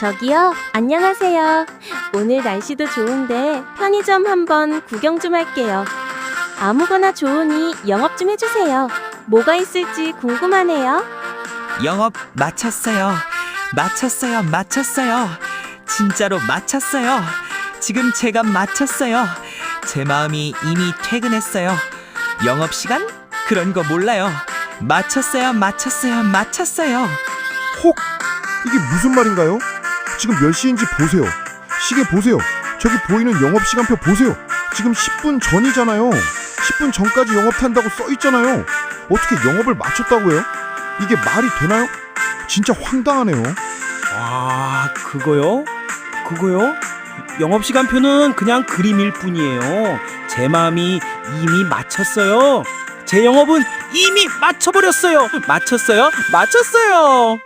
저기요, 안녕하세요. 오늘 날씨도 좋은데 편의점 한번 구경 좀 할게요. 아무거나 좋으니 영업 좀 해주세요. 뭐가 있을지 궁금하네요. 영업 마쳤어요. 마쳤어요. 마쳤어요. 진짜로 마쳤어요. 지금 제가 마쳤어요. 제 마음이 이미 퇴근했어요. 영업 시간? 그런 거 몰라요. 마쳤어요. 마쳤어요. 마쳤어요. 혹 이게 무슨 말인가요? 지금 몇 시인지 보세요. 시계 보세요. 저기 보이는 영업 시간표 보세요. 지금 10분 전이잖아요. 10분 전까지 영업한다고 써 있잖아요. 어떻게 영업을 마쳤다고요? 이게 말이 되나요? 진짜 황당하네요. 아, 그거요? 그거요? 영업시간표는 그냥 그림일 뿐이에요. 제 마음이 이미 마쳤어요. 제 영업은 이미 맞춰버렸어요. 맞췄어요? 맞췄어요.